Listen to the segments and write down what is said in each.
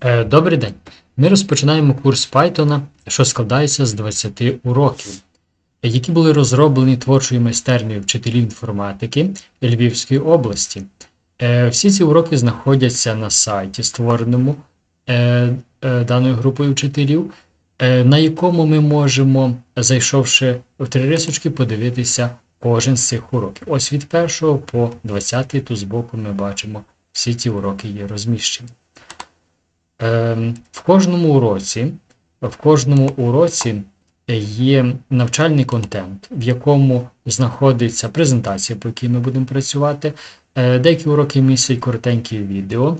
Е, Добрий день. Ми розпочинаємо курс Python, що складається з 20 уроків, які були розроблені творчою майстернею вчителів інформатики Львівської області. Е, Всі ці уроки знаходяться на сайті, створеному е, даною групою вчителів, на якому ми можемо, зайшовши в три рисочки, подивитися кожен з цих уроків. Ось від 1 по 20 тут збоку ми бачимо всі ці уроки є розміщені. Ем, В кожному уроці, в кожному уроці є навчальний контент, в якому знаходиться презентація, по якій ми будемо працювати. Е, Деякі уроки містять коротенькі відео.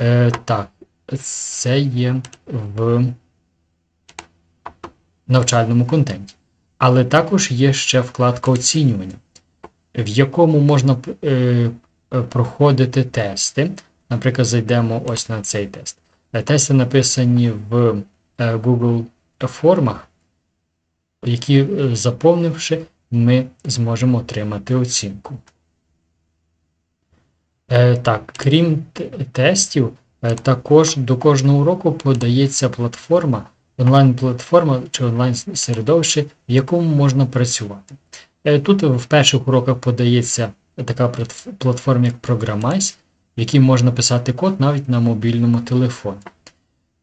Е, Так, це є в навчальному контенті. Але також є ще вкладка оцінювання, в якому можна е, проходити тести. Наприклад, зайдемо ось на цей тест. Тести написані в е, Google формах, які, е, заповнивши, ми зможемо отримати оцінку. Е, Так, крім тестів, також до кожного уроку подається платформа, онлайн-платформа чи онлайн-середовище, в якому можна працювати. Тут в перших уроках подається така платформа, як Programize, в якій можна писати код навіть на мобільному телефоні.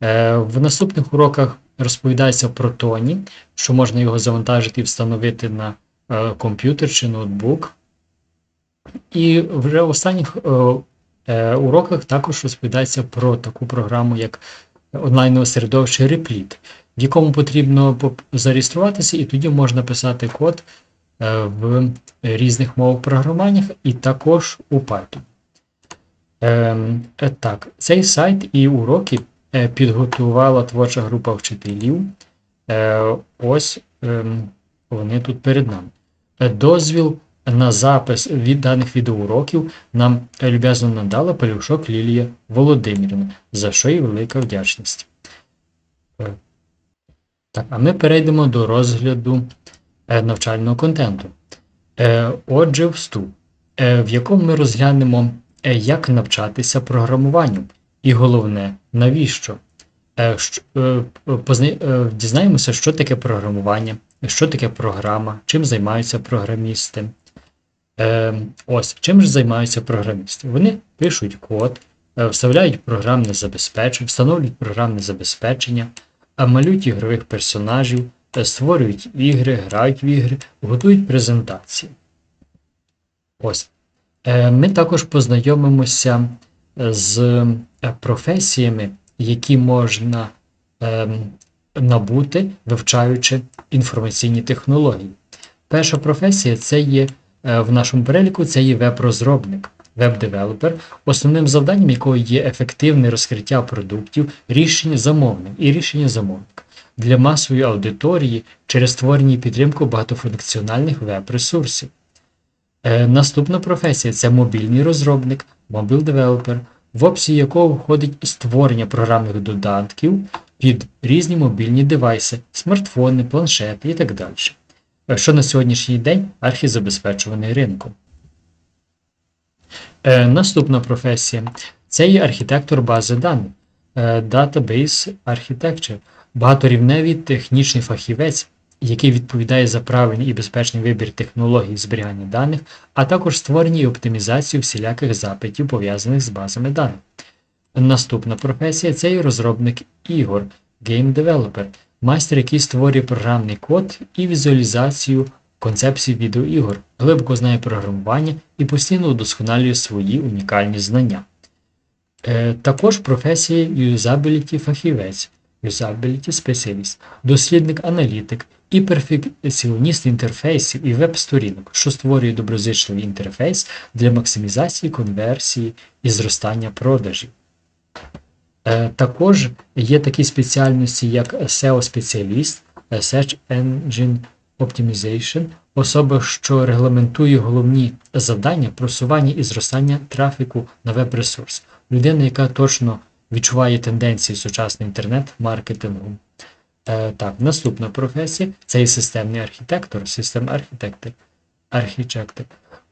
Е, В наступних уроках розповідається про Тоні, що можна його завантажити і встановити на е, комп'ютер чи ноутбук. І вже в останніх е, уроках також розповідається про таку програму, як онлайнове середовище Replit, в якому потрібно зареєструватися, і тоді можна писати код в різних мовах програмування і також у Python. Ем, так, цей сайт і уроки підготувала творча група вчителів. Е, ось ем, вони тут перед нами. Е, Дозвіл на запис від даних відеоуроків нам е, люб'язно надала Пелюшок Лілія Володимирівна, за що їй велика вдячність. Е, Так, а ми перейдемо до розгляду е, навчального контенту. Е, Отже, вступ, е, в якому ми розглянемо, е, як навчатися програмуванню, і головне, навіщо. Е, е, е, Дізнаємося, що таке програмування, що таке програма, чим займаються програмісти. Ось чим ж займаються програмісти. Вони пишуть код, вставляють програмне забезпечення, встановлюють програмне забезпечення, малюють ігрових персонажів, створюють ігри, грають в ігри, готують презентації. Ось. Ми також познайомимося з професіями, які можна ем, набути, вивчаючи інформаційні технології. Перша професія це є е, в нашому переліку це є веб-розробник, веб-девелопер, основним завданням якого є ефективне розкриття продуктів, рішення замовник і рішення замовника для масової аудиторії через створення і підтримку багатофункціональних веб-ресурсів. Е, Наступна професія це мобільний розробник, developer, в опції якого входить створення програмних додатків під різні мобільні девайси, смартфони, планшети і так далі. Що на сьогоднішній день архізабезпечуваний ринком. Е, Наступна професія це є архітектор бази даних, е, Database Architecture, багаторівневий технічний фахівець, який відповідає за правильний і безпечний вибір технологій зберігання даних, а також створення і оптимізацію всіляких запитів, пов'язаних з базами даних. Наступна професія це є розробник ігор, Game Developer, майстер, який створює програмний код і візуалізацію концепцій відеоігор, глибоко знає програмування і постійно удосконалює свої унікальні знання. Е, також професія юзабіліті фахівець, юзабіліті спеціаліст, дослідник-аналітик і перфекціоніст інтерфейсів і веб-сторінок, що створює доброзичливий інтерфейс для максимізації конверсії і зростання продажів. Е, Також є такі спеціальності, як SEO-спеціаліст, Search Engine Optimization, особа, що регламентує головні завдання просування і зростання трафіку на веб-ресурс, людина, яка точно відчуває тенденції сучасного інтернет-маркетингу. Е, Так, наступна професія це і системний архітектор, систем архітектор, архітектор,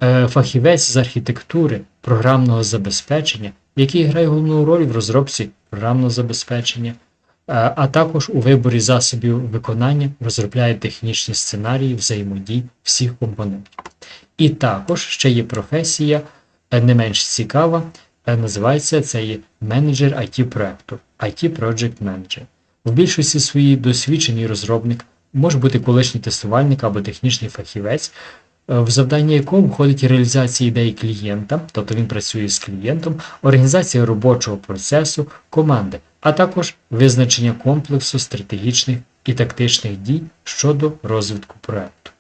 Е, фахівець з архітектури, програмного забезпечення який грає головну роль в розробці програмного забезпечення, е, а також у виборі засобів виконання розробляє технічні сценарії взаємодій всіх компонентів. І також ще є професія е, не менш цікава, називається це менеджер IT проекту, IT Project Manager. В більшості своїй досвідчений розробник може бути колишній тестувальник або технічний фахівець, е, в завдання якого входить реалізація ідей клієнта, тобто він працює з клієнтом, організація робочого процесу, команди, а також визначення комплексу стратегічних і тактичних дій щодо розвитку проекту.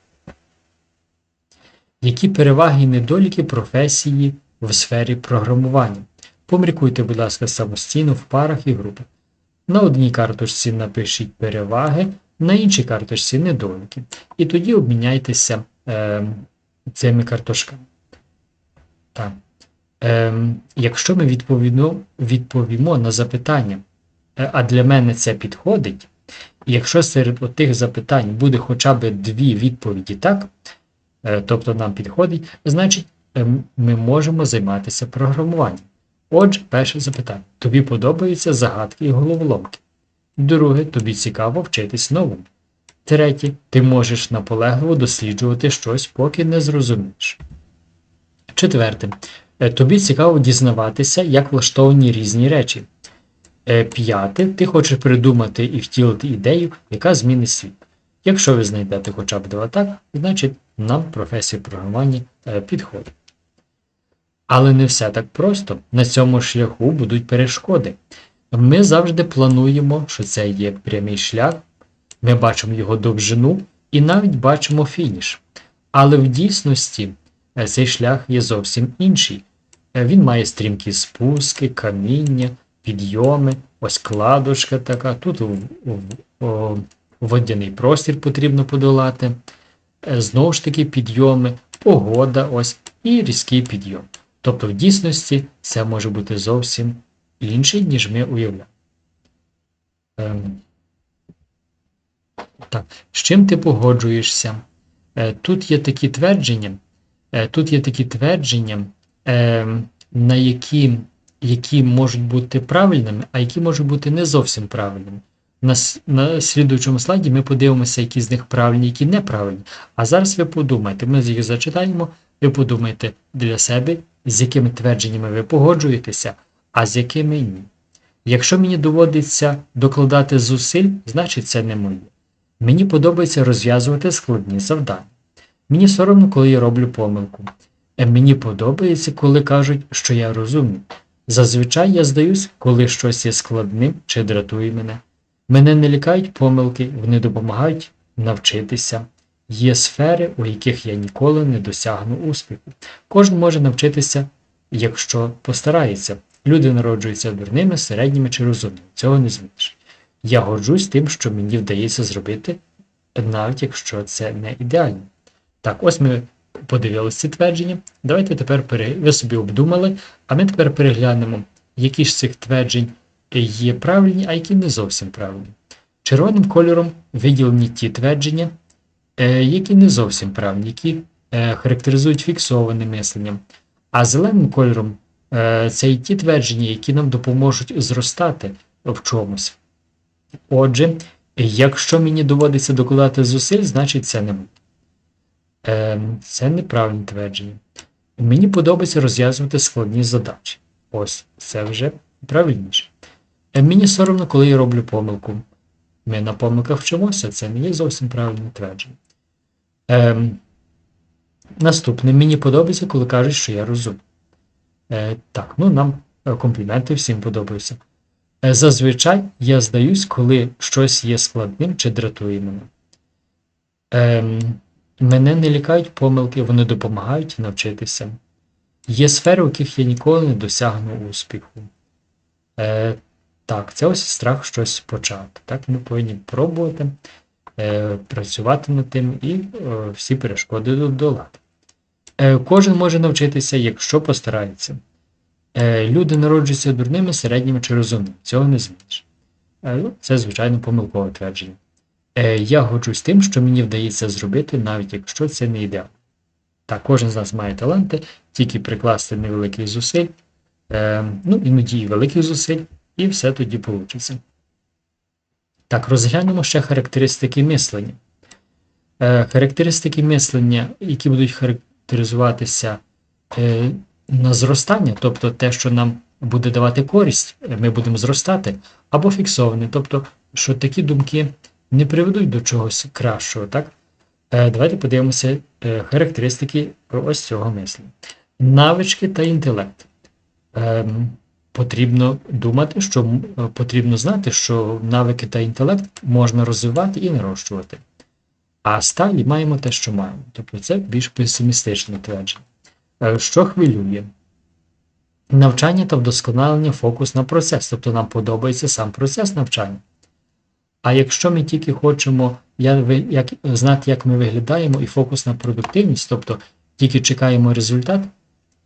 Які переваги і недоліки професії в сфері програмування? Поміркуйте, будь ласка, самостійно в парах і групах. На одній карточці напишіть переваги, на іншій карточці недоліки. І тоді обміняйтеся е, цими карточками. Так. Е, якщо ми відповімо, відповімо на запитання, е, а для мене це підходить, якщо серед тих запитань буде хоча б дві відповіді так, е, тобто нам підходить, значить ми можемо займатися програмуванням. Отже, перше запитання. Тобі подобаються загадки і головоломки. Друге, тобі цікаво вчитись новому. Третє, ти можеш наполегливо досліджувати щось, поки не зрозумієш. Четверте, е, тобі цікаво дізнаватися, як влаштовані різні речі. Е, П'яте, ти хочеш придумати і втілити ідею, яка змінить світ. Якщо ви знайдете хоча б два так, значить нам професія програмування е, підходить. Але не все так просто. На цьому шляху будуть перешкоди. Ми завжди плануємо, що це є прямий шлях, ми бачимо його довжину і навіть бачимо фініш. Але в дійсності е, цей шлях є зовсім інший. Е, Він має стрімкі спуски, каміння, підйоми, ось кладочка така, тут водяний простір потрібно подолати. Е, Знову ж таки, підйоми, погода, ось і різкий підйом. Тобто, в дійсності це може бути зовсім інший, ніж ми уявляємо. Ем, так, з чим ти погоджуєшся? Е, Тут є такі твердження, е, тут є такі твердження, ем, на які, які можуть бути правильними, а які можуть бути не зовсім правильними. На, на слідуючому слайді ми подивимося, які з них правильні, які неправильні. А зараз ви подумайте, ми їх зачитаємо, ви подумайте для себе, з якими твердженнями ви погоджуєтеся, а з якими ні. Якщо мені доводиться докладати зусиль, значить це не моє. Мені подобається розв'язувати складні завдання. Мені соромно, коли я роблю помилку. Е, Мені подобається, коли кажуть, що я розумний. Зазвичай я здаюсь, коли щось є складним чи дратує мене. Мене не лякають помилки, вони допомагають навчитися. Є сфери, у яких я ніколи не досягну успіху. Кожен може навчитися, якщо постарається. Люди народжуються дурними, середніми чи розумними. Цього не зміниш. Я горджусь тим, що мені вдається зробити, навіть якщо це не ідеально. Так, ось ми подивилися ці твердження. Давайте тепер пере... ви собі обдумали, а ми тепер переглянемо, які ж цих тверджень є правильні, а які не зовсім правильні. Червоним кольором виділені ті твердження, які не зовсім правильні, які е, характеризують фіксоване мисленням. А зеленим кольором е, це і ті твердження, які нам допоможуть зростати в чомусь. Отже, якщо мені доводиться докладати зусиль, значить це не. Е, це неправильне твердження. Мені подобається розв'язувати складні задачі. Ось це вже правильніше. Е, мені соромно, коли я роблю помилку. Ми на помилках вчимося, це не є зовсім правильне твердження. Е, наступне, мені подобається, коли кажуть, що я розумний. Е, так, ну нам е, компліменти всім подобаються. Е, Зазвичай я здаюсь, коли щось є складним чи дратує мене. Ем, мене не лякають помилки, вони допомагають навчитися. Є сфери, у яких я ніколи не досягну успіху. Е, так, це ось страх щось почати. Так, ми повинні пробувати е, працювати над тим і е, всі перешкоди долати. Е, кожен може навчитися, якщо постарається. Е, люди народжуються дурними, середніми чи розумними. Цього не зміниш. Е, ну, це, звичайно, помилкове твердження. Е, я годжусь тим, що мені вдається зробити, навіть якщо це не ідеал. Так, кожен з нас має таланти, тільки прикласти невеликий зусиль, е, ну, іноді великих зусиль, і все тоді вийде. Так, розглянемо ще характеристики мислення. Е, характеристики мислення, які будуть характеризуватися е, на зростання, тобто те, що нам буде давати користь, е, ми будемо зростати, або фіксовані, тобто, що такі думки не приведуть до чогось кращого. Так? Е, давайте подивимося е, характеристики ось цього мислення. Навички та інтелект. Ем, Потрібно думати, що е, потрібно знати, що навики та інтелект можна розвивати і нарощувати. А сталі маємо те, що маємо. Тобто це більш песимістичне твердження. Е, Що хвилює? Навчання та вдосконалення фокус на процес, тобто нам подобається сам процес навчання. А якщо ми тільки хочемо знати, як ми виглядаємо, і фокус на продуктивність, тобто тільки чекаємо результат,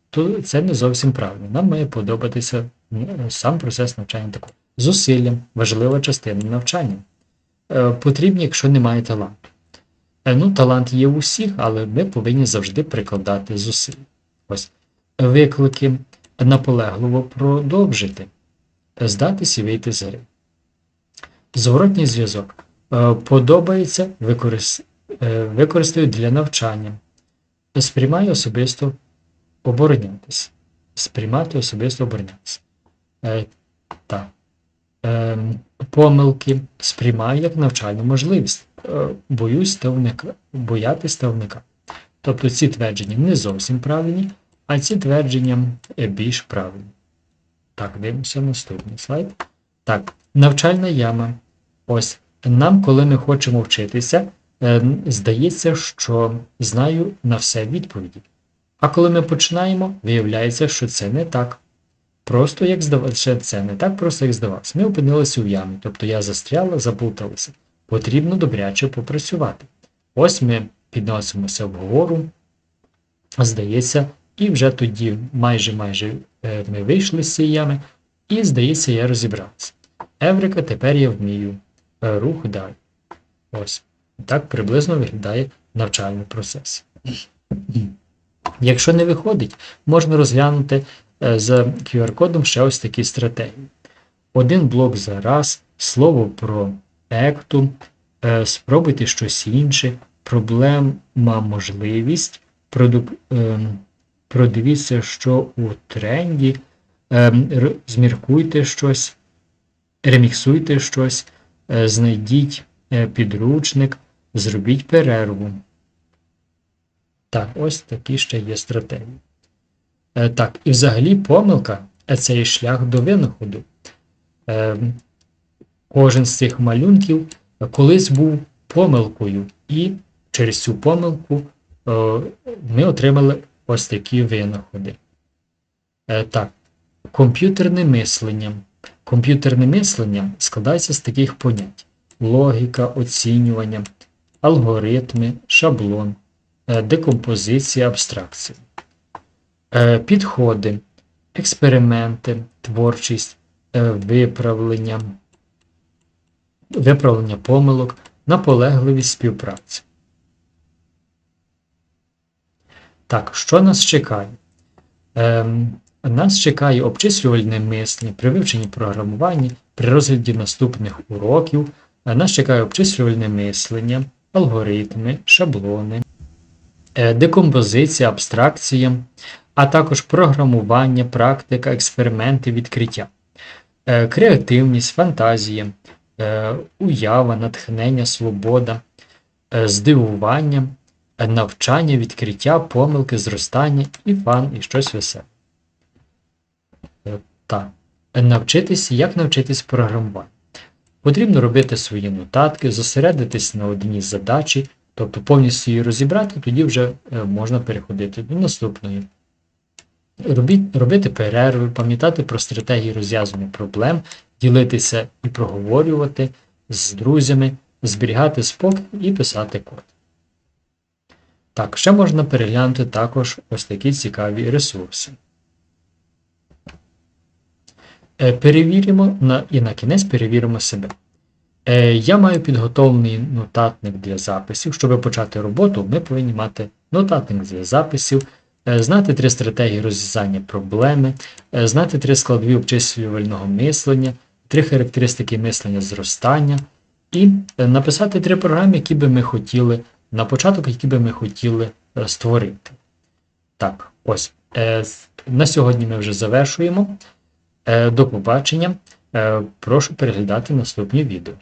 то це не зовсім правильно. Нам має подобатися сам процес навчання також. Зусилля важлива частина навчання. Е, Потрібні, якщо немає таланту. Е, Ну, талант є у всіх, але ми повинні завжди прикладати зусиль. Ось виклики наполегливо продовжити, здатись і вийти з гри. Зворотній зв'язок. Е, Подобається, використ... використаю для навчання. Сприймаю особисто оборонятися. Сприймати особисто оборонятися. Е, так. Е, помилки сприймаю як навчальну можливість. Е, боюсь та уника... боятись та. Тобто ці твердження не зовсім правильні, а ці твердження е, більш правильні. Так, дивимося наступний слайд. Так, навчальна яма. Ось нам, коли ми хочемо вчитися, е, здається, що знаю на все відповіді. А коли ми починаємо, виявляється, що це не так. Просто як здавалося, це не так просто, як здавалося. Ми опинилися в ямі, тобто я застряла, заплуталася. Потрібно добряче попрацювати. Ось ми підносимося вгору, здається, і вже тоді майже майже е, ми вийшли з цієї ями, і, здається, я розібрався. Еврика, тепер я вмію. Е, Рух далі. Ось. Так приблизно виглядає навчальний процес. Якщо не виходить, можна розглянути е, за QR-кодом ще ось такі стратегії. Один блок за раз, слово про екту, е, спробуйте щось інше, проблема можливість, ем, продивіться, що у тренді, зміркуйте щось, реміксуйте щось, е, знайдіть е, підручник, зробіть перерву. Так, ось такі ще є стратегії. Е, Так, і взагалі помилка це є шлях до винаходу. Е, Кожен з цих малюнків колись був помилкою, і через цю помилку е, ми отримали ось такі винаходи. Е, Так, комп'ютерне мислення. Комп'ютерне мислення складається з таких понять: логіка, оцінювання, алгоритми, шаблон, е, декомпозиція, абстракція. Е, Підходи, експерименти, творчість, е, виправлення, виправлення помилок, наполегливість співпраці. Так, що нас чекає? Ем, нас чекає обчислювальне мислення при вивченні програмування, при розгляді наступних уроків. Нас чекає обчислювальне мислення, алгоритми, шаблони, декомпозиція, абстракція, а також програмування, практика, експерименти, відкриття, Е, креативність, фантазія, е, уява, натхнення, свобода, е, здивування, е, навчання, відкриття, помилки, зростання і фан, і щось веселе. Е, Так. Е, Навчитися, як навчитись програмуванню. Потрібно робити свої нотатки, зосередитись на одній задачі, тобто повністю її розібрати, тоді вже е, можна переходити до наступної. Робіть, робити перерви, пам'ятати про стратегії розв'язання проблем, ділитися і проговорювати з друзями, зберігати спокій і писати код. Так, ще можна переглянути також ось такі цікаві ресурси. Е, Перевіримо на, і на кінець перевіримо себе. Е, Я маю підготовлений нотатник для записів. Щоб почати роботу, ми повинні мати нотатник для записів, е, знати три стратегії розв'язання проблеми, е, знати три складові обчислювального мислення, три характеристики мислення зростання і написати три програми, які би ми хотіли на початок, які би ми хотіли створити. Так, ось. На сьогодні ми вже завершуємо. До побачення. Прошу переглядати наступні відео.